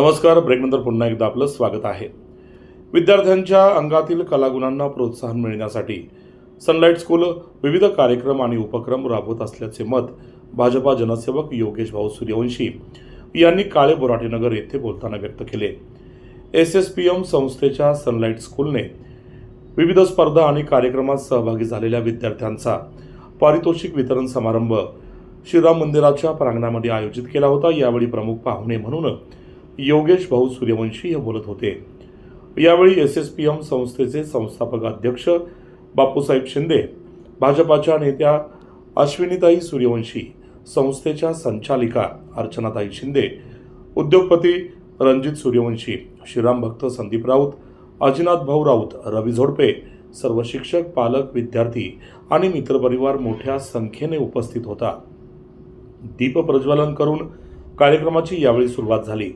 नमस्कार. ब्रेकनंतर पुन्हा एकदा आपलं स्वागत आहे. विद्यार्थ्यांच्या अंगातील कलागुणांना प्रोत्साहन मिळण्यासाठी सनलाईट स्कूल विविध कार्यक्रम आणि उपक्रम राबवत असल्याचे मत भाजपा जनसेवक योगेश भाऊ सूर्यवंशी यांनी काळे बोराटेनगर येथे बोलताना व्यक्त केले. एस एस पी एम संस्थेच्या सनलाईट स्कूलने विविध स्पर्धा आणि कार्यक्रमात सहभागी झालेल्या विद्यार्थ्यांचा पारितोषिक वितरण समारंभ श्रीराम मंदिराच्या प्रांगणामध्ये आयोजित केला होता. यावेळी प्रमुख पाहुणे म्हणून योगेश भाऊ सूर्यवंशी हे बोलत होते. यावेळी एस एस पी एम संस्थेचे संस्थापक अध्यक्ष बापूसाहेब शिंदे भाजपाच्या नेत्या अश्विनीताई सूर्यवंशी संस्थेच्या संचालिका अर्चनाताई शिंदे उद्योगपती रणजित सूर्यवंशी श्रीराम भक्त संदीप राऊत अजिनाथ भाऊ राऊत रवी झोडपे सर्व शिक्षक पालक विद्यार्थी आणि मित्रपरिवार मोठ्या संख्येने उपस्थित होता. दीप प्रज्वलन करून कार्यक्रमाची यावेळी सुरुवात झाली.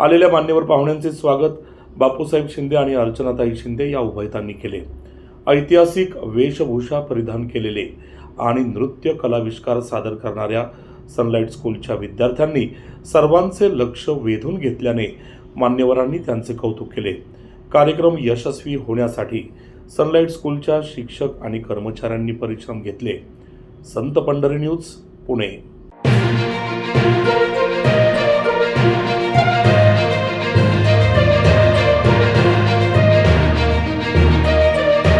आलेल्या मान्यवर पाहुण्यांचे स्वागत. बापूसाहेब शिंदे आणि अर्चनाताई शिंदे या उभयतांनी केले. ऐतिहासिक वेशभूषा परिधान केलेले आणि नृत्य कलाविष्कार सादर करणाऱ्या सनलाईट स्कूलच्या विद्यार्थ्यांनी सर्वांचे लक्ष वेधून घेतल्याने मान्यवरांनी त्यांचे कौतुक केले. कार्यक्रम यशस्वी होण्यासाठी सनलाईट स्कूलच्या शिक्षक आणि कर्मचाऱ्यांनी परिश्रम घेतले. संत पंढरी न्यूज पुणे.